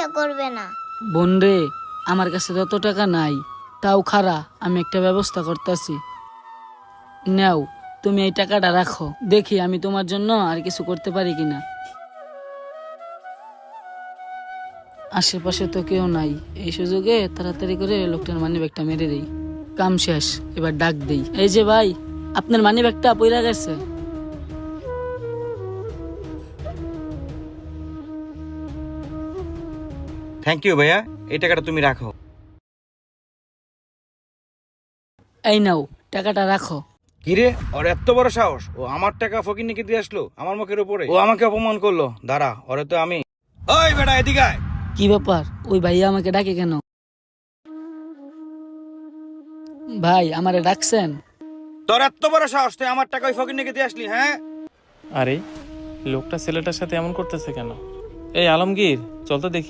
ইচ্ছা করবে না। বোন রে, আমার কাছে তত টাকা নাই, তাও খারা, আমি একটা ব্যবস্থা করতেছি। নাও, তুমি এই টাকাটা রাখো। দেখি আমি তোমার জন্য আর কিছু করতে পারি কিনা। আশেপাশে তো কেউ নাই। এই সুযোগে তাড়াতাড়ি করে লোকটার মানি ব্যাগটা মেরে দেই। কাম শেষ, এবার ডাক দেই। এই যে ভাই, আপনার মানি ব্যাগটা পইরা গেছে। থ্যাংক ইউ ভাইয়া। এই টাকাটা তুমি রাখো। এই নাও টাকাটা রাখো। কিরে? ওর এত বড় সাহস। ও আমার টাকা ফকির নিকে দিয়ে আসলো আমার মুখের উপরে। ও আমাকে অপমান করল। দাঁড়া ওরে তো আমি। ওই বেটা এদিকে আয়। কি ব্যাপার? ওই ভাইয়া আমাকে ডাকে কেন? ভাই আমারে ডাকছেন? তোর এত বড় সাহস তুই আমার টাকা ওই ফকির নিকে দিয়ে আসলি হ্যাঁ? আরে লোকটা ছেলেটার সাথে এমন করতেছে কেন? এই আলমগীর চল তো দেখি।